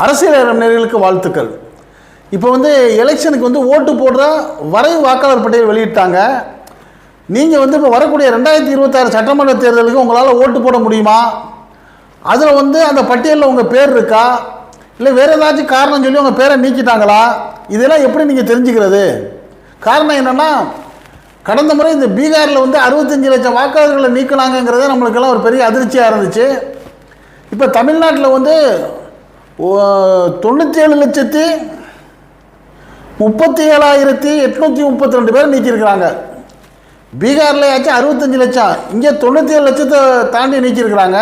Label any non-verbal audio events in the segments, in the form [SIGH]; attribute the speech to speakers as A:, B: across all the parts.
A: அரசியல் நேர்களுக்கு வாழ்த்துக்கள். இப்போ வந்து எலெக்ஷனுக்கு வந்து ஓட்டு போடுற வரைவு வாக்காளர் பட்டியல் வெளியிட்டாங்க. நீங்கள் வந்து இப்போ வரக்கூடிய ரெண்டாயிரத்தி இருபத்தாறு சட்டமன்ற தேர்தலுக்கு உங்களால் ஓட்டு போட முடியுமா? அதில் வந்து அந்த பட்டியலில் உங்கள் பேர் இருக்கா? இல்லை வேறு ஏதாச்சும் காரணம் சொல்லி உங்கள் பேரை நீக்கிட்டாங்களா? இதெல்லாம் எப்படி நீங்கள் தெரிஞ்சுக்கிறது? காரணம் என்னென்னா கடந்த முறை இந்த பீகாரில் வந்து அறுபத்தஞ்சு லட்சம் வாக்காளர்களை நீக்கினாங்கங்கிறதே நம்மளுக்கெல்லாம் ஒரு பெரிய அதிர்ச்சியாக இருந்துச்சு. இப்போ தமிழ்நாட்டில் வந்து தொண்ணூற்றி ஏழு லட்சத்தி முப்பத்தி ஏழாயிரத்தி எட்நூற்றி முப்பத்தி ரெண்டு பேர் நீக்கியிருக்கிறாங்க. பீகாரில் ஆச்சும் அறுபத்தஞ்சு லட்சம். இங்கே தொண்ணூற்றி ஏழு லட்சத்தை தாண்டி நீக்கியிருக்கிறாங்க.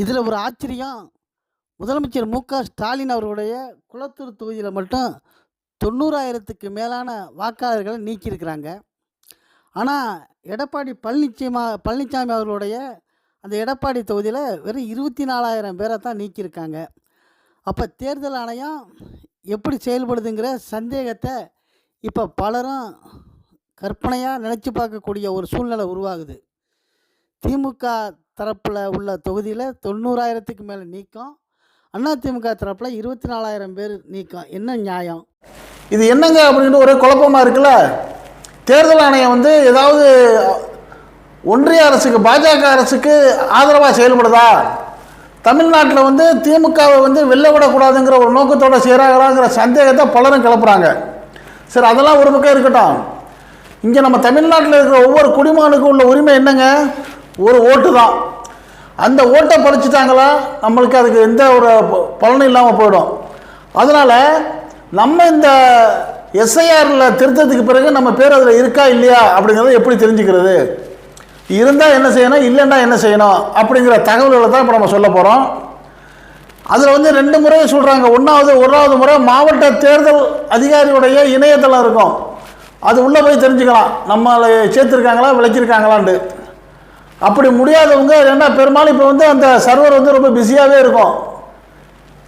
B: இதில் ஒரு ஆச்சரியம். முதலமைச்சர் மு க ஸ்டாலின் அவர்களுடைய குளத்தூர் தொகுதியில் மட்டும் தொண்ணூறாயிரத்துக்கு மேலான வாக்காளர்களை நீக்கியிருக்கிறாங்க. ஆனால் எடப்பாடி பழனிச்சாமி பழனிசாமி அவர்களுடைய அந்த எடப்பாடி தொகுதியில் வெறும் இருபத்தி நாலாயிரம் பேரை தான் நீக்கியிருக்காங்க. அப்போ தேர்தல் ஆணையம் எப்படி செயல்படுதுங்கிற சந்தேகத்தை இப்போ பலரும் கற்பனையாக நினச்சி பார்க்கக்கூடிய ஒரு சூழ்நிலை உருவாகுது. திமுக தரப்பில் உள்ள தொகுதியில் தொண்ணூறாயிரத்துக்கு மேலே நீக்கம் அதிமுக தரப்பில் இருபத்தி நாலாயிரம் பேர் நீக்கம். என்ன நியாயம்?
A: இது என்னங்க அப்படின்ட்டு ஒரே குழப்பமாக இருக்குல்ல? தேர்தல் ஆணையம் வந்து ஏதாவது ஒன்றிய அரசுக்கு பாஜக அரசுக்கு ஆதரவாக செயல்படுதா? தமிழ்நாட்டில் வந்து திமுகவை வந்து வெளில விடக்கூடாதுங்கிற ஒரு நோக்கத்தோட செய்கிறாங்களாங்கிற சந்தேகத்தை பலரும் கிளப்புறாங்க. சரி அதெல்லாம் ஒரு பக்கம் இருக்கட்டும். இங்கே நம்ம தமிழ்நாட்டில் இருக்கிற ஒவ்வொரு குடிமகனுக்கும் உள்ள உரிமை என்னங்க? ஒரு ஓட்டு தான். அந்த ஓட்டை பறிச்சுட்டாங்களா? நம்மளுக்கு அதுக்கு எந்த ஒரு ப- பலனும் இல்லாமல் போயிடும். அதனால் நம்ம இந்த எஸ்ஐஆரில் திருத்தத்துக்கு பிறகு நம்ம பேர் அதில் இருக்கா இல்லையா அப்படிங்கிறத எப்படி தெரிஞ்சுக்கிறது? இருந்தால் என்ன செய்யணும் இல்லைன்னா என்ன செய்யணும் அப்படிங்கிற தகவல்களை தான் இப்போ நம்ம சொல்ல போகிறோம் அதில் வந்து ரெண்டு முறை சொல்கிறாங்க ஒன்றாவது ஒன்றாவது முறை மாவட்ட தேர்தல் அதிகாரியுடைய இணையதளம் இருக்கும். அது உள்ளே போய் தெரிஞ்சுக்கலாம். நம்மளை சேர்த்துருக்காங்களா விளக்கியிருக்காங்களான்ட்டு. அப்படி முடியாதவங்க ஏன்னா பெரும்பாலும் இப்போ வந்து அந்த சர்வர் வந்து ரொம்ப பிஸியாகவே இருக்கும்.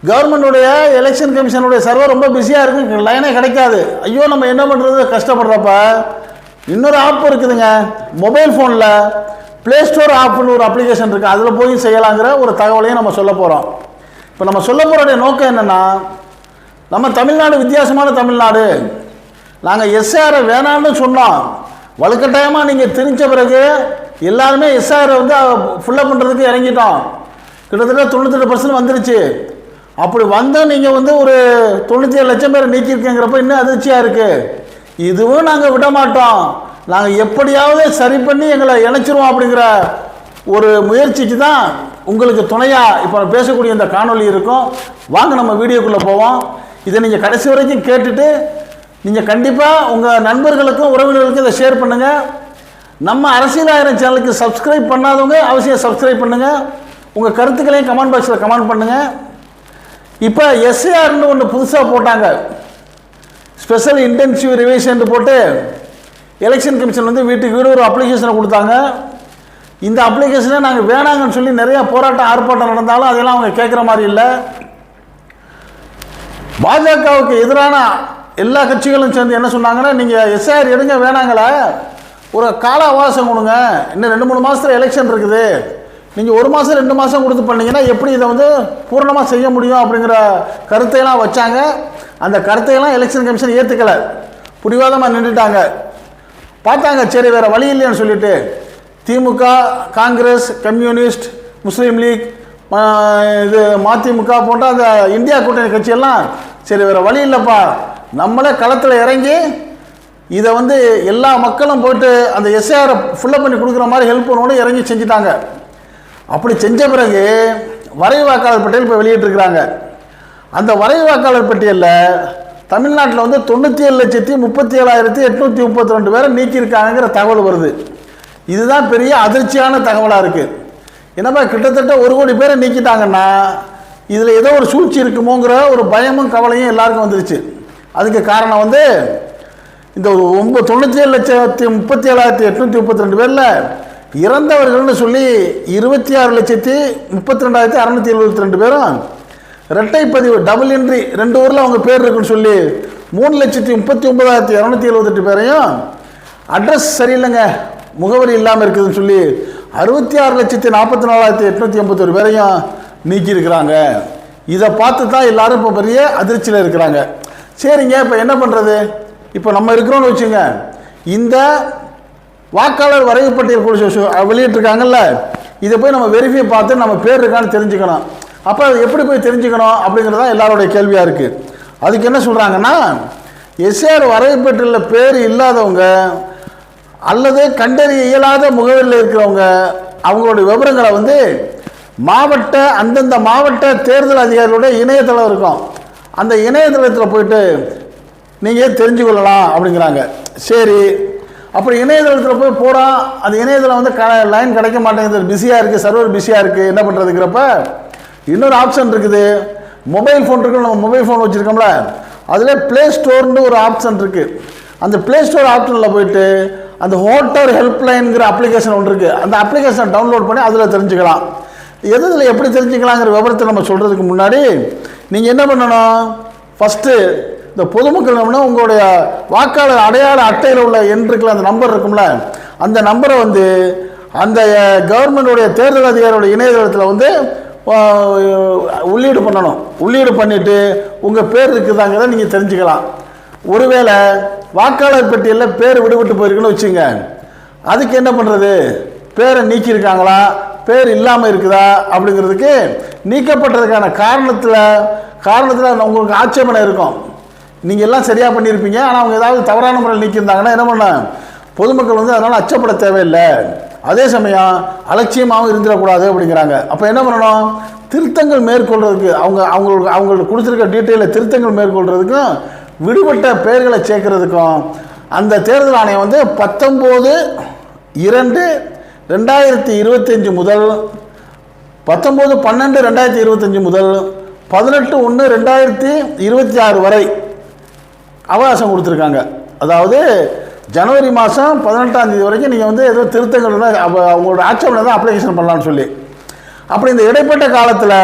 A: கவர்மெண்டுடைய எலெக்ஷன் கமிஷனுடைய சர்வர் ரொம்ப பிஸியாக இருக்கும் லைனே கிடைக்காது. ஐயோ நம்ம என்ன பண்ணுறது கஷ்டப்படுறப்ப இன்னொரு ஆப் இருக்குதுங்க. மொபைல் ஃபோனில் ப்ளே ஸ்டோர் ஆப்னு ஒரு அப்ளிகேஷன் இருக்குது அதில் போய் செய்யலாங்கிற ஒரு தகவலையும் நம்ம சொல்ல போகிறோம் இப்போ நம்ம சொல்ல போகிறோடைய நோக்கம் என்னென்னா நம்ம தமிழ்நாடு வித்தியாசமான தமிழ்நாடு. நாங்கள் எஸ்ஆரை வேணான்னு சொன்னோம். வலுக்கட்டாயமாக நீங்கள் திணிச்ச பிறகு எல்லாருமே எஸ்ஆரை வந்து ஃபுல்லப் பண்ணுறதுக்கு இறங்கிட்டோம். கிட்டத்தட்ட தொண்ணூத்தெட்டு பர்சன்ட் வந்துருச்சு. அப்படி வந்தால் நீங்கள் வந்து ஒரு தொண்ணூற்றி ஏழு லட்சம் பேரை நீக்கியிருக்கேங்கிறப்ப இன்னும் அதிர்ச்சியாக இருக்குது இதுவும் நாங்கள் விட மாட்டோம் நாங்கள் எப்படியாவது சரி பண்ணி எங்களை இணைச்சிருவோம் அப்படிங்கிற ஒரு முயற்சிக்கு தான் உங்களுக்கு துணையாக இப்போ பேசக்கூடிய இந்த காணொலி இருக்கும். வாங்க நம்ம வீடியோக்குள்ளே போவோம். இதை நீங்கள் கடைசி வரைக்கும் கேட்டுட்டு நீங்கள் கண்டிப்பாக உங்கள் நண்பர்களுக்கும் உறவினர்களுக்கும் இதை ஷேர் பண்ணுங்கள் நம்ம அரசியல் ஆயிரம் சேனலுக்கு சப்ஸ்கிரைப் பண்ணாதவங்க அவசியம் சப்ஸ்கிரைப் பண்ணுங்கள் உங்கள் கருத்துக்களையும் கமெண்ட் பாக்ஸில் கமெண்ட் பண்ணுங்கள் இப்போ எஸ்ஏஆர்னு ஒன்று புதுசாக போட்டாங்க. ஸ்பெஷல் இன்டென்சிவ் ரிவிஷன் போட்டு எலெக்ஷன் கமிஷன் வந்து வீட்டுக்கு வீடு ஒரு அப்ளிகேஷனை கொடுத்தாங்க. இந்த அப்ளிகேஷனை நாங்கள் வேணாங்கன்னு சொல்லி நிறைய போராட்டம் ஆர்ப்பாட்டம் நடந்தாலும் அதெல்லாம் அவங்க கேட்குற மாதிரி இல்லை. பாஜகவுக்கு எதிரான எல்லா கட்சிகளும் சேர்ந்து என்ன சொன்னாங்கன்னா நீங்கள் எஸ்ஆர் எடுங்க வேணாங்களே? ஒரு கால அவகாசம் கொடுங்க. இன்னும் ரெண்டு மூணு மாதத்தில் எலெக்ஷன் இருக்குது. நீங்கள் ஒரு மாதம் ரெண்டு மாதம் கொடுத்து பண்ணீங்கன்னா எப்படி இதை வந்து பூர்ணமாக செய்ய முடியும் அப்படிங்கிற கருத்தையெல்லாம் வச்சாங்க. அந்த கருத்தையெல்லாம் எலெக்ஷன் கமிஷன் ஏற்றுக்கலை பிடிவாதமாக நின்றுட்டாங்க. பார்த்தாங்க சரி வேறு வழி இல்லைன்னு சொல்லிட்டு. திமுக காங்கிரஸ் கம்யூனிஸ்ட் முஸ்லீம் லீக் இது மதிமுக போன்ற அந்த இந்தியா கூட்டணி கட்சியெல்லாம் சரி வேறு வழி இல்லைப்பா. நம்மளே களத்தில் இறங்கி இதை வந்து எல்லா மக்களும் போயிட்டு அந்த எஸ்ஏஆரை ஃபுல்லப் பண்ணி கொடுக்குற மாதிரி ஹெல்ப் பண்ணணும்னு இறங்கி செஞ்சுட்டாங்க. அப்படி செஞ்ச பிறகு வரைவு வாக்காளர் பட்டியல் இப்போ வெளியிட்டிருக்கிறாங்க. அந்த வரைவு வாக்காளர் பட்டியலில் தமிழ்நாட்டில் வந்து தொண்ணூற்றி ஏழு லட்சத்தி முப்பத்தி ஏழாயிரத்தி எட்நூற்றி முப்பத்தி ரெண்டு பேரை நீக்கியிருக்காங்கிற தகவல் வருது. இதுதான் பெரிய அதிர்ச்சியான தகவலாக இருக்குது என்னப்பா கிட்டத்தட்ட ஒரு கோடி பேரை நீக்கிட்டாங்கன்னா இதில் ஏதோ ஒரு சூழ்ச்சி இருக்குமோங்கிற ஒரு பயமும் கவலையும் எல்லாருக்கும் வந்துருச்சு. அதுக்கு காரணம் வந்து இந்த ஒம்பது தொண்ணூற்றி ஏழு லட்சத்தி முப்பத்தி ஏழாயிரத்தி எட்நூற்றி முப்பத்தி ரெண்டு பேரில் இறந்தவர்கள்னு சொல்லி இருபத்தி ஆறு லட்சத்தி முப்பத்தி ரெண்டாயிரத்தி அறநூற்றி எழுபத்தி ரெண்டு பேரும் இரட்டை பதிவு டபுள் என்ட்ரி ரெண்டு ஊரில் அவங்க பேர் இருக்குன்னு சொல்லி மூணு லட்சத்தி முப்பத்தி ஒன்பதாயிரத்தி இரநூத்தி எழுபத்தெட்டு பேரையும் அட்ரஸ் சரியில்லைங்க முகவரி இல்லாமல் இருக்குதுன்னு சொல்லி அறுபத்தி ஆறு லட்சத்தி நாற்பத்தி நாலாயிரத்தி எட்நூற்றி எண்பத்தொரு பேரையும் நீக்கியிருக்கிறாங்க. இதை பார்த்து தான் எல்லாரும் இப்போ பெரிய அதிர்ச்சியில் இருக்கிறாங்க. சரிங்க இப்போ என்ன பண்ணுறது இப்போ நம்ம இருக்கிறோம்னு வச்சுங்க இந்த வாக்காளர் வரைவு பட்டியல் குழு வெளியிட்டிருக்காங்கல்ல இதை போய் நம்ம வெரிஃபை பார்த்து நம்ம பேர் இருக்கான்னு தெரிஞ்சுக்கணும். அப்போ அது எப்படி போய் தெரிஞ்சுக்கணும் அப்படிங்கிறது தான் எல்லாருடைய கேள்வியாக இருக்குது அதுக்கு என்ன சொல்கிறாங்கன்னா எஸ்ஆர் வரைவு பட்டியலில் பேர் இல்லாதவங்க அல்லது கண்டறிய இயலாத முகவரியில் இருக்கிறவங்க அவங்களுடைய விவரங்களை வந்து மாவட்ட அந்தந்த மாவட்ட தேர்தல் அதிகாரிகளுடைய இணையதளம் இருக்கும். அந்த இணையதளத்தில் போயிட்டு நீங்கள் தெரிஞ்சு கொள்ளலாம் அப்படிங்கிறாங்க. சரி அப்புறம் இணையதளத்தில் போய் போகிறோம் அந்த இணையதளம் வந்து க லைன் கிடைக்க மாட்டேங்குது. பிஸியாக இருக்குது சர்வர் பிஸியாக இருக்குது என்ன பண்ணுறதுங்கிறப்ப இன்னொரு ஆப்ஷன் இருக்குது. மொபைல் ஃபோன் இருக்கு நம்ம மொபைல் ஃபோன் வச்சுருக்கோம்ல. அதில் ப்ளே ஸ்டோர்னு ஒரு ஆப்ஷன் இருக்குது அந்த ப்ளே ஸ்டோர் ஆப்ஷனில் போயிட்டு அந்த ஹோட்டர் ஹெல்ப்லைனுங்கிற அப்ளிகேஷன் ஒன்று இருக்குது அந்த அப்ளிகேஷனை டவுன்லோட் பண்ணி அதில் தெரிஞ்சுக்கலாம். எது இதில் எப்படி தெரிஞ்சுக்கலாங்கிற விவரத்தை நம்ம சொல்கிறதுக்கு முன்னாடி நீங்கள் என்ன பண்ணணும்? ஃபஸ்ட்டு இந்த பொதுமக்கள் என்ன உங்களுடைய வாக்காளர் அடையாள அட்டையில் உள்ள எண் அந்த நம்பர் இருக்கும்ல அந்த நம்பரை வந்து அந்த கவர்மெண்டுடைய தேர்தல் அதிகாரியோட இணையதளத்தில் வந்து உள்ளீடு பண்ணணும். உள்ளீடு பண்ணிவிட்டு உங்கள் பேர் இருக்குதாங்கிறத நீங்கள் தெரிஞ்சுக்கலாம். ஒருவேளை வாக்காளர் பட்டியலில் பேர் விடுபட்டு போயிருக்குன்னு வச்சுங்க அதுக்கு என்ன பண்ணுறது பேரை நீக்கியிருக்காங்களா? பேர் இல்லாமல் இருக்குதா? அப்படிங்கிறதுக்கு நீக்கப்பட்டதுக்கான காரணத்தில் காரணத்தில் உங்களுக்கு ஆட்சேபனை இருக்கும். நீங்கள் எல்லாம் சரியாக பண்ணியிருப்பீங்க. ஆனால் அவங்க ஏதாவது தவறான முறையில் நீக்கியிருந்தாங்கன்னா என்ன பண்ண? பொதுமக்கள் வந்து அதனால் அச்சப்பட தேவையில்லை. அதே சமயம் அலட்சியமாகவும் இருந்துடக்கூடாது அப்படிங்கிறாங்க. அப்போ என்ன பண்ணணும்? திருத்தங்கள் மேற்கொள்றதுக்கு அவங்க அவங்களுக்கு அவங்களுக்கு கொடுத்துருக்க டீட்டெயிலில் திருத்தங்கள் மேற்கொள்றதுக்கும் விடுபட்ட பெயர்களை சேர்க்கறதுக்கும் அந்த தேர்தல் ஆணையம் வந்து பத்தொம்போது இரண்டு ரெண்டாயிரத்தி இருபத்தஞ்சி முதல் பத்தொம்போது பன்னெண்டு ரெண்டாயிரத்தி இருபத்தஞ்சி முதல் பதினெட்டு ஒன்று ரெண்டாயிரத்தி இருபத்தி ஆறு வரை அவகாசம் கொடுத்துருக்காங்க. அதாவது ஜனவரி மாதம் பதினெட்டாம் தேதி வரைக்கும் நீங்கள் வந்து ஏதோ திருத்தங்கள் இருந்தால் அவங்களோட ஆட்சேபனை தான் அப்ளிகேஷன் பண்ணலாம்னு சொல்லி. அப்படி இந்த இடைப்பட்ட காலத்தில்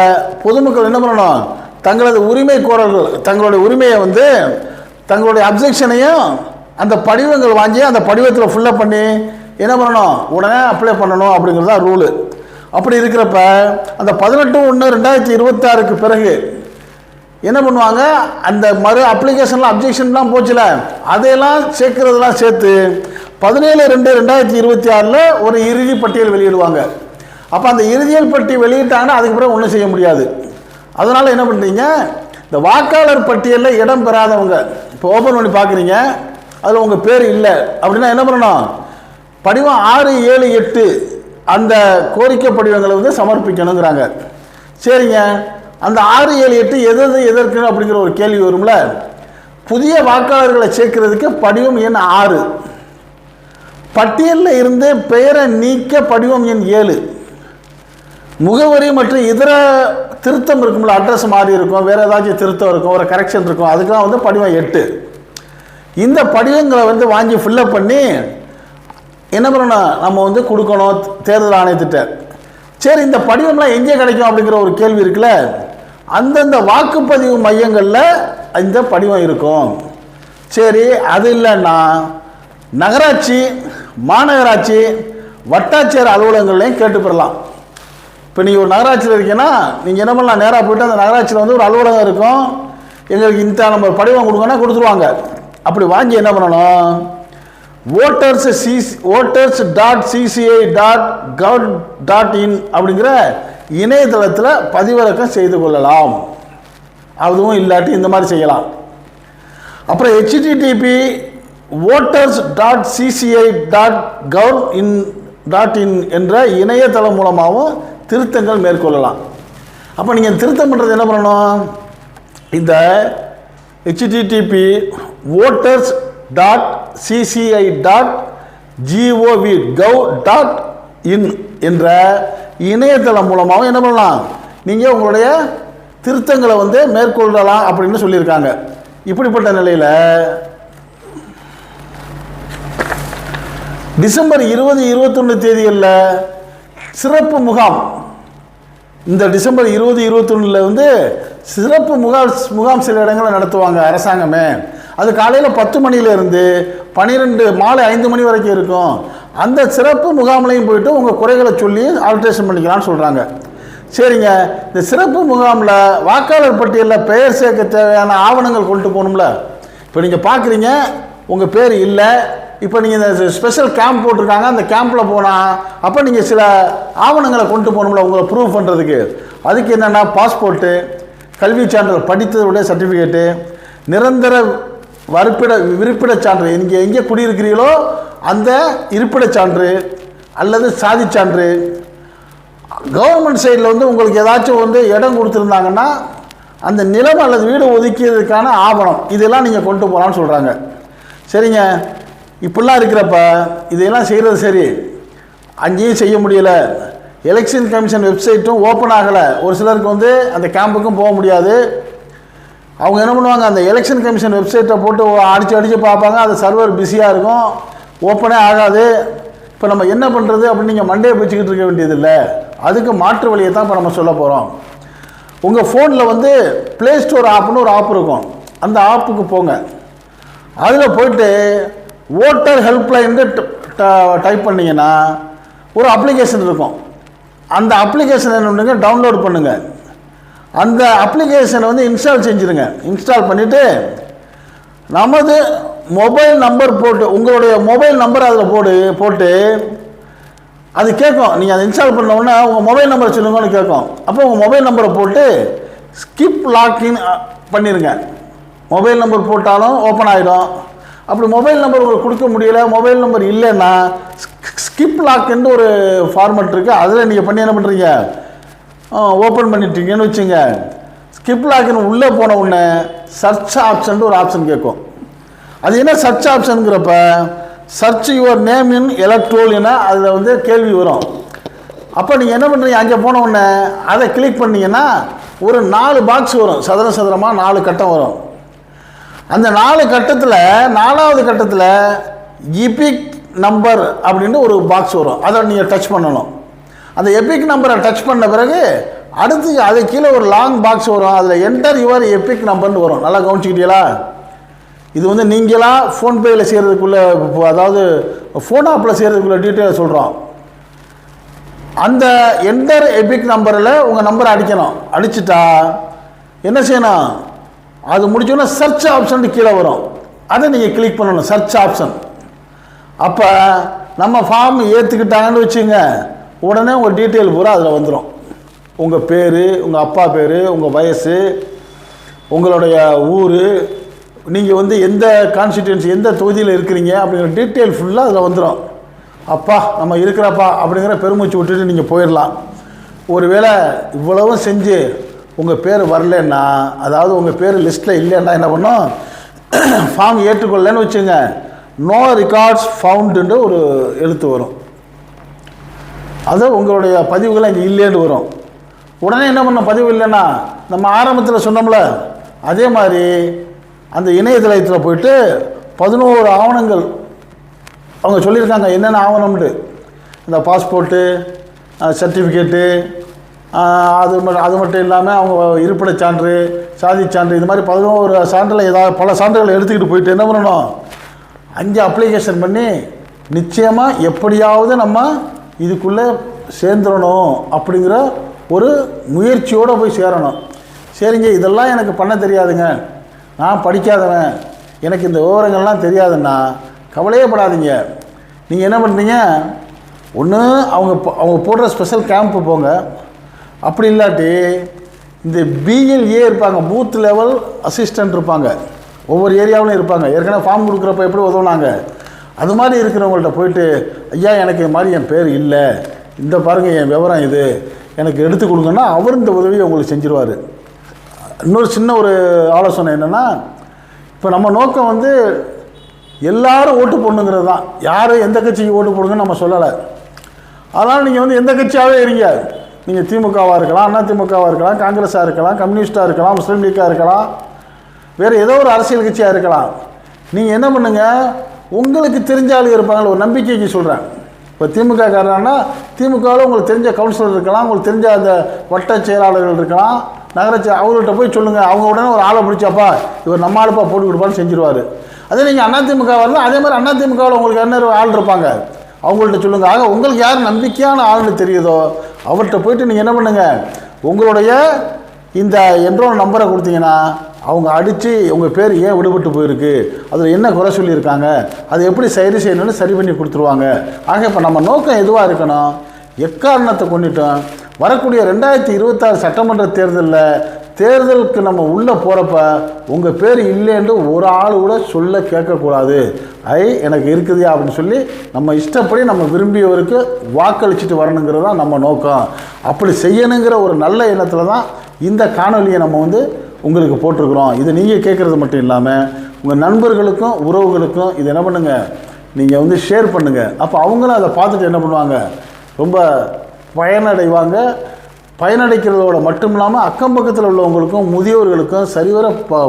A: பொதுமக்கள் என்ன பண்ணணும்? தங்களது உரிமை கோரல்கள் தங்களுடைய உரிமையை வந்து தங்களுடைய அப்ஜெக்ஷனையும் அந்த படிவங்கள் வாங்கி அந்த படிவத்தில் ஃபுல்லப் பண்ணி என்ன பண்ணணும்? உடனே அப்ளை பண்ணணும் அப்படிங்கிறது தான் ரூலு அப்படி இருக்கிறப்ப அந்த பதினெட்டு ஒன்று ரெண்டாயிரத்தி இருபத்தாறுக்கு பிறகு என்ன பண்ணுவாங்க? அந்த மறு அப்ளிகேஷன்லாம் அப்ஜெக்ஷன்லாம் போச்சுல அதையெல்லாம் சேர்க்கறதெல்லாம் சேர்த்து பதினேழு ரெண்டு ரெண்டாயிரத்தி இருபத்தி ஆறில் ஒரு இறுதி பட்டியல் வெளியிடுவாங்க. அப்போ அந்த இறுதியல் பட்டி வெளியிட்டாங்கன்னா அதுக்கு பிறகு ஒன்றும் செய்ய முடியாது. அதனால் என்ன பண்ணுறீங்க இந்த வாக்காளர் பட்டியலில் இடம் பெறாதவங்க இப்போ ஓப்பன் பண்ணி பார்க்குறீங்க அதில் உங்கள் பேர் இல்லை அப்படின்னா என்ன பண்ணணும்? படிவம் ஆறு ஏழு எட்டு அந்த கோரிக்கை படிவங்களை வந்து சமர்ப்பிக்கணுங்கிறாங்க. சரிங்க. அந்த ஆறு ஏழு எட்டு எது எது எதற்கு அப்படிங்கிற ஒரு கேள்வி வரும்ல? புதிய வாக்காளர்களை சேர்க்கிறதுக்கு படிவம் எண் ஆறு. பட்டியலில் இருந்து பெயரை நீக்க படிவம் எண் ஏழு. முகவரி மற்றும் இதர திருத்தம் இருக்கும்ல அட்ரஸ் மாறி இருக்கும் வேறு ஏதாச்சும் திருத்தம் இருக்கும் ஒரு கரெக்ஷன் இருக்கும் அதுக்கெல்லாம் வந்து படிவம் எட்டு. இந்த படிவங்களை வந்து வாங்கி ஃபில்லப் பண்ணி என்ன பண்ணணும்? நம்ம வந்து கொடுக்கணும் தேர்தல் ஆணையத்திட்ட. சரி இந்த படிவம்லாம் எங்கே கிடைக்கும் அப்படிங்கிற ஒரு கேள்வி இருக்குல்ல? அந்தந்த வாக்குப்பதிவு மையங்களில் இந்த படிவம் இருக்கும். சரி அது இல்லைன்னா நகராட்சி மாநகராட்சி வட்டாட்சியர் அலுவலகங்கள்லையும் கேட்டு பெறலாம் இப்போ நீங்கள் ஒரு நகராட்சியில் இருக்கீங்கன்னா நீங்கள் என்ன பண்ணலாம்? நேராக போயிட்டு அந்த நகராட்சியில் வந்து ஒரு அலுவலகம் இருக்கும். எங்களுக்கு இந்த நம்ம படிவம் கொடுங்கன்னா கொடுத்துருவாங்க. அப்படி வாங்கி என்ன பண்ணணும்? Voters CC voters dot CCI dot gov dot in அப்படிங்கிற இணையதளத்தில் பதிவிறக்கம் செய்து கொள்ளலாம். அதுவும் இல்லாட்டி இந்த மாதிரி செய்யலாம். அப்புறம் HTTP voters dot CCI dot gov in dot in என்ற இணையதளம் மூலமாகவும் திருத்தங்கள் மேற்கொள்ளலாம். அப்போ நீங்கள் திருத்தம் பண்ணுறது என்ன பண்ணணும்? இந்த HTTP voters dot CCI dot GOV gov dot in என்ற இணையதளம் மூலமாகவும் என்ன பண்ணலாம்? நீங்கள் உங்களுடைய திருத்தங்களை வந்து மேற்கொள்ளலாம் அப்படின்னு சொல்லியிருக்காங்க. இப்படிப்பட்ட நிலையில் டிசம்பர் இருபது இருபத்தொன்று தேதிகளில் சிறப்பு முகாம். இந்த டிசம்பர் இருபது இருபத்தொன்னில் வந்து சிறப்பு முகாம் முகாம் சில இடங்களில் நடத்துவாங்க அரசாங்கமே. அது காலையில் பத்து மணியிலேருந்து பன்னிரெண்டு மாலை ஐந்து மணி வரைக்கும் இருக்கும். அந்த சிறப்பு முகாம்லையும் போயிட்டு உங்கள் குறைகளை சொல்லி ஆல்ட்ரேஷன் பண்ணிக்கலாம்னு சொல்கிறாங்க சரிங்க. இந்த சிறப்பு முகாமில் வாக்காளர் பட்டியலில் பெயர் சேர்க்க தேவையான ஆவணங்கள் கொண்டு போகணும்ல. இப்போ நீங்கள் பார்க்குறீங்க உங்கள் பேர் இல்லை. இப்போ நீங்கள் இந்த ஸ்பெஷல் கேம்ப் போட்டிருக்காங்க அந்த கேம்பில் போனால் அப்போ நீங்கள் சில ஆவணங்களை கொண்டு போகணும்ல உங்களை ப்ரூவ் பண்ணுறதுக்கு அதுக்கு என்னென்னா பாஸ்போர்ட்டு கல்வி சான்றிதழ் படித்ததுடைய சர்டிஃபிகேட்டு நிரந்தர வறுப்பிட விருப்பிடச் சான்று இங்கே எங்கே குடியிருக்கிறீர்களோ அந்த இருப்பிடச் சான்று அல்லது சாதிச் சான்று கவர்மெண்ட் சைடில் வந்து உங்களுக்கு ஏதாச்சும் வந்து இடம் கொடுத்துருந்தாங்கன்னா அந்த நிலம் அல்லது வீடு ஒதுக்கியதுக்கான ஆவணம் இதெல்லாம் நீங்கள் கொண்டு போகலான்னு சொல்கிறாங்க சரிங்க. இப்படிலாம் இருக்கிறப்ப இதையெல்லாம் செய்கிறது சரி. அங்கேயும் செய்ய முடியலை. எலெக்ஷன் கமிஷன் வெப்சைட்டும் ஓப்பன் ஆகலை. ஒரு சிலருக்கு வந்து அந்த கேம்புக்கும் போக முடியாது. அவங்க என்ன பண்ணுவாங்க அந்த எலெக்ஷன் கமிஷன் வெப்சைட்டை போட்டு அடித்து அடித்து பார்ப்பாங்க. அது சர்வர் பிஸியாக இருக்கும். ஓப்பனே ஆகாது. இப்போ நம்ம என்ன பண்ணுறது அப்படின்னு நீங்கள் மண்டே பிடிச்சிக்கிட்டு இருக்க வேண்டியதில்லை. அதுக்கு மாற்று வழியை தான் இப்போ நம்ம சொல்ல போகிறோம் உங்கள் ஃபோனில் வந்து ப்ளே ஸ்டோர் ஆப்னு ஒரு ஆப் இருக்கும். அந்த ஆப்புக்கு போங்க. அதில் போயிட்டு ஓட்டர் ஹெல்ப்லைன் டைப் பண்ணிங்கன்னா ஒரு அப்ளிகேஷன் இருக்கும். அந்த அப்ளிகேஷன் என்ன பண்ணுங்கள் டவுன்லோட் பண்ணுங்கள் அந்த அப்ளிகேஷனை வந்து இன்ஸ்டால் செஞ்சுருங்க. இன்ஸ்டால் பண்ணிவிட்டு நமது மொபைல் நம்பர் போட்டு உங்களுடைய மொபைல் நம்பர் அதில் போடு போட்டு அது கேட்கும். நீங்கள் அதை இன்ஸ்டால் பண்ண உங்கள் மொபைல் நம்பர் சொல்லுங்கன்னு கேட்கும். அப்போ உங்கள் மொபைல் நம்பரை போட்டு ஸ்கிப் லாக்இன் பண்ணிடுங்க மொபைல் நம்பர் போட்டாலும் ஓப்பன் ஆகிடும் அப்படி மொபைல் நம்பர் உங்களுக்கு கொடுக்க முடியல மொபைல் நம்பர் இல்லைன்னா ஸ்கிப் லாக்ன்ற ஒரு ஃபார்மெட் இருக்குது அதில் நீங்கள் பண்ணி என்ன பண்ணுறீங்க ஓப்பன் பண்ணிட்டீங்கன்னு வச்சுங்க. ஸ்கிப் லாக்னு உள்ளே போன உடனே சர்ச் ஆப்ஷன் ஒரு ஆப்ஷன் கேட்கும். அது என்ன சர்ச் ஆப்ஷனுங்கிறப்ப சர்ச் யுவர் நேம் இன் எலக்ட்ரோல்னா அதில் வந்து கேள்வி வரும். அப்போ நீங்கள் என்ன பண்ணுறீங்க அங்கே போன உடனே அதை கிளிக் பண்ணீங்கன்னா ஒரு நாலு பாக்ஸ் வரும். சதுர சதுரமாக நாலு கட்டம் வரும். அந்த நாலு கட்டத்தில் நாலாவது கட்டத்தில் இபிக் நம்பர் அப்படின்னு ஒரு பாக்ஸ் வரும். அதை நீங்கள் டச் பண்ணணும். அந்த எபிக் நம்பரை டச் பண்ண பிறகு அடுத்து அது கீழே ஒரு லாங் பாக்ஸ் வரும். அதில் என்டர் யுவர் எபிக் நம்பர்னு வரும். நல்லா கவனிச்சுக்கிட்டீங்களா? இது வந்து நீங்களாக ஃபோன்பேயில் செய்கிறதுக்குள்ளே அதாவது ஃபோன் ஆப்பில் செய்கிறதுக்குள்ள டீட்டெயில் சொல்கிறோம் அந்த என்டர் எபிக் நம்பரில் உங்கள் நம்பரை அடிக்கணும். அடிச்சிட்டா என்ன செய்யணும்? அது முடிச்சோன்னா சர்ச் ஆப்ஷன் கீழே வரும். அதை நீங்கள் கிளிக் பண்ணணும். சர்ச் ஆப்ஷன் அப்போ நம்ம ஃபார்ம் ஏற்றுக்கிட்டாங்கன்னு வச்சுங்க உடனே உங்கள் டீட்டெயில் பூரா அதில் வந்துடும் உங்கள் பேர் உங்கள் அப்பா பேர் உங்கள் வயசு உங்களுடைய ஊர் நீங்கள் வந்து எந்த கான்ஸ்டிடியூன்சி எந்த தொகுதியில் இருக்கிறீங்க அப்படிங்கிற டீட்டெயில் ஃபுல்லாக அதில் வந்துடும் அப்பா நம்ம இருக்கிறப்பா அப்படிங்கிற பெருமூச்சு விட்டுட்டு நீங்கள் போயிடலாம். ஒருவேளை இவ்வளவும் செஞ்சு உங்கள் பேர் வரலன்னா அதாவது உங்கள் பேர் லிஸ்ட்டில் இல்லைன்னா என்ன பண்ணோம்? ஃபார்ம் [CLEARS THROAT] ஏற்றுக்கொள்ளலன்னு வச்சுங்க நோ ரெக்கார்ட்ஸ் ஃபவுண்டுன்னு ஒரு எழுத்து வரும். அது உங்களுடைய பதிவுகள் இங்கே இல்லைன்னு வரும். உடனே என்ன பண்ண பதிவு இல்லைன்னா நம்ம ஆரம்பத்தில் சொன்னோம்ல அதே மாதிரி அந்த இணையதளத்தில் போயிட்டு பதினோரு ஆவணங்கள் அவங்க சொல்லியிருக்காங்க என்னென்ன ஆவணம்னு. இந்த பாஸ்போர்ட்டு சர்டிஃபிகேட்டு அது அது மட்டும் இல்லாமல் அவங்க இருப்பிடச் சான்று சாதி சான்று இது மாதிரி பதினோரு சான்றில் ஏதாவது பல சான்றுகளை எடுத்துக்கிட்டு போயிட்டு என்ன பண்ணணும்? அங்கே அப்ளிகேஷன் பண்ணி நிச்சயமாக எப்படியாவது நம்ம இதுக்குள்ளே சேர்ந்துடணும் அப்படிங்கிற ஒரு முயற்சியோடு போய் சேரணும். சரிங்க இதெல்லாம் எனக்கு பண்ண தெரியாதுங்க. நான் படிக்காதவன். எனக்கு இந்த விவரங்கள்லாம் தெரியாதுன்னா கவலையே படாதீங்க. நீங்கள் என்ன பண்ணுறீங்க ஒன்று அவங்க அவங்க போடுற ஸ்பெஷல் கேம்ப்பு போங்க. அப்படி இல்லாட்டி இந்த பிஎல்ஏ இருப்பாங்க பூத் லெவல் அசிஸ்டன்ட் இருப்பாங்க. ஒவ்வொரு ஏரியாவிலும் இருப்பாங்க. ஏற்கனவே ஃபார்ம் கொடுக்குறப்ப எப்படி உதவுனாங்க? அது மாதிரி இருக்கிறவங்கள்ட்ட போயிட்டு ஐயா எனக்கு இது மாதிரி என் பேர் இல்லை. இந்த பாருங்கள் என் விவரம் இது. எனக்கு எடுத்து கொடுங்கன்னா அவர் இந்த உதவியை உங்களுக்கு செஞ்சிருவார். இன்னொரு சின்ன ஒரு ஆலோசனை என்னென்னா இப்போ நம்ம நோக்கம் வந்து எல்லாரும் ஓட்டு போடணுங்கிறது தான். யார் எந்த கட்சிக்கு ஓட்டு போடுங்கன்னு நம்ம சொல்லலை. அதனால் நீங்கள் வந்து எந்த கட்சியாகவே இருங்க. நீங்கள் திமுகவாக இருக்கலாம் அண்ணா திமுகவாக இருக்கலாம் காங்கிரஸாக இருக்கலாம் கம்யூனிஸ்டாக இருக்கலாம் முஸ்லீம் லீக்காக இருக்கலாம் வேறு ஏதோ ஒரு அரசியல் கட்சியாக இருக்கலாம். நீங்கள் என்ன பண்ணுங்கள் உங்களுக்கு தெரிஞ்ச ஆளுங்க இருப்பாங்களே ஒரு நம்பிக்கைக்கு சொல்கிறேன் இப்போ திமுக காரனா திமுகவில் உங்களுக்கு தெரிஞ்ச கவுன்சிலர் இருக்கலாம் உங்களுக்கு தெரிஞ்ச அந்த வட்ட செயலாளர்கள் இருக்கலாம் நகராட்சி அவங்கள்ட்ட போய் சொல்லுங்கள் அவங்க உடனே ஒரு ஆளை பிடிச்சாப்பா இவர் நம்ம ஆளுப்பா போட்டு கொடுப்பான்னு செஞ்சிருவார். அதே நீங்கள் அதிமுக வரலாம் அதே மாதிரி அதிமுகவில் உங்களுக்கு என்ன ஆள் இருப்பாங்க? அவங்கள்ட்ட சொல்லுங்கள் ஆக உங்களுக்கு யார் நம்பிக்கையான ஆள்னு தெரியுதோ அவர்கிட்ட போயிட்டு நீங்கள் என்ன பண்ணுங்கள் உங்களுடைய இந்த என்ரோல் நம்பரை கொடுத்தீங்கன்னா அவங்க அடித்து உங்கள் பேர் ஏன் விடுபட்டு போயிருக்கு? அதில் என்ன குறை சொல்லியிருக்காங்க? அதை எப்படி சரி செய்யணும்னு சரி பண்ணி கொடுத்துருவாங்க? ஆக இப்போ நம்ம நோக்கம் எதுவாக இருக்கணும்? எக்காரணத்தை கொண்டுட்டோம்? வரக்கூடிய ரெண்டாயிரத்தி இருபத்தாறு சட்டமன்ற தேர்தலில் தேர்தலுக்கு நம்ம உள்ளே போகிறப்ப உங்கள் பேர் இல்லைன்னு ஒரு ஆள் கூட சொல்ல கேட்கக்கூடாது. ஐ எனக்கு இருக்குதுயா அப்படின்னு சொல்லி நம்ம இஷ்டப்படி நம்ம விரும்பியவருக்கு வாக்களிச்சுட்டு வரணுங்கிறது தான் நம்ம நோக்கம். அப்படி செய்யணுங்கிற ஒரு நல்ல எண்ணத்தில் தான் இந்த காணொலியை நம்ம வந்து உங்களுக்கு போட்டிருக்கிறோம். இது நீங்கள் கேட்குறது மட்டும் இல்லாமல் உங்கள் நண்பர்களுக்கும் உறவுகளுக்கும் இது என்ன பண்ணுங்கள் நீங்கள் வந்து ஷேர் பண்ணுங்கள் அப்போ அவங்களும் அதை பார்த்துட்டு என்ன பண்ணுவாங்க? ரொம்ப பயனடைவாங்க. பயனடைக்கிறதோட மட்டும் இல்லாமல் அக்கம் பக்கத்தில் உள்ளவங்களுக்கும் முதியோர்களுக்கும் சரிவர ப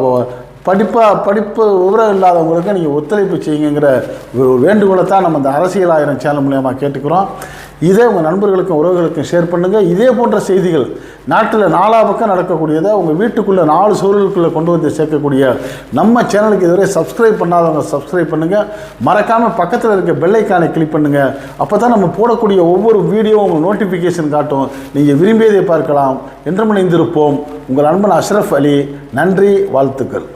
A: படிப்பா படிப்பு விவரம் இல்லாதவங்களுக்கும் நீங்கள் ஒத்துழைப்பு செய்யுங்கிற ஒரு வேண்டுகோளை தான் நம்ம இந்த அரசியல் ஆயிரம் சேனல் மூலயமா கேட்டுக்கிறோம். இதே உங்கள் நண்பர்களுக்கும் உறவுகளுக்கும் ஷேர் பண்ணுங்கள் இதே போன்ற செய்திகள் நாட்டில் நாலா பக்கம் நடக்கக்கூடியதை உங்கள் வீட்டுக்குள்ளே நாலு சூழலுக்குள்ளே கொண்டு வந்து சேர்க்கக்கூடிய நம்ம சேனலுக்கு இதுவரை சப்ஸ்கிரைப் பண்ணாதவங்க சப்ஸ்கிரைப் பண்ணுங்கள் மறக்காமல் பக்கத்தில் இருக்க பெல்லைக்கானை கிளிக் பண்ணுங்கள் அப்போ தான் நம்ம போடக்கூடிய ஒவ்வொரு வீடியோவும் உங்களுக்கு நோட்டிஃபிகேஷன் காட்டும். நீங்கள் விரும்பியதை பார்க்கலாம். என்றும் இணைந்திருப்போம் உங்கள் நண்பன் அஷ்ரஃப் அலி. நன்றி வாழ்த்துக்கள்.